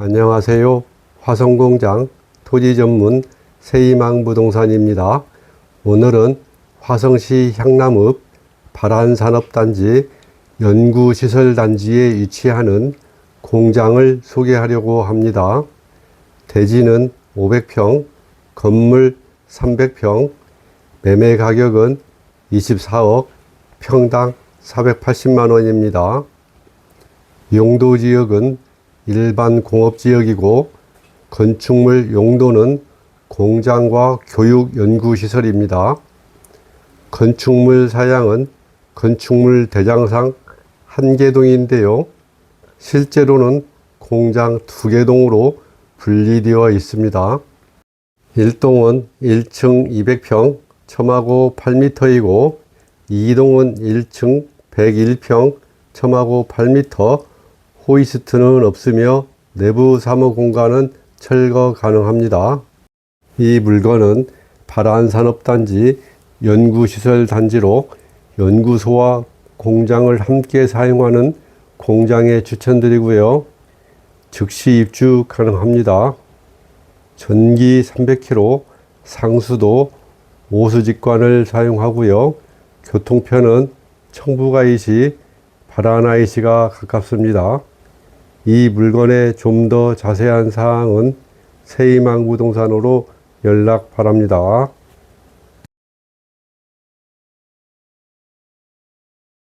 안녕하세요. 화성공장 토지 전문 세이망 부동산입니다. 오늘은 화성시 향남읍 발안산업단지 연구시설단지에 위치하는 공장을 소개하려고 합니다. 대지는 500평, 건물 300평, 매매 가격은 24억, 평당 480만 원입니다. 용도 지역은 일반 공업 지역이고 건축물 용도는 공장과 교육 연구 시설입니다. 건축물 사양은 건축물 대장상 한 개동인데요. 실제로는 공장 두 개동으로 분리되어 있습니다. 1동은 1층 200평, 첨하고 8m이고 2동은 1층 101평, 첨하고 8m, 호이스트는 없으며 내부 사무 공간은 철거 가능합니다. 이 물건은 발안산업단지 연구시설 단지로 연구소와 공장을 함께 사용하는 공장에 추천드리고요. 즉시 입주 가능합니다. 전기 300km, 상수도 오수직관을 사용하고요. 교통편은 청부가이시, 바라나이시가 가깝습니다. 이 물건의 좀 더 자세한 사항은 세이망 부동산으로 연락 바랍니다.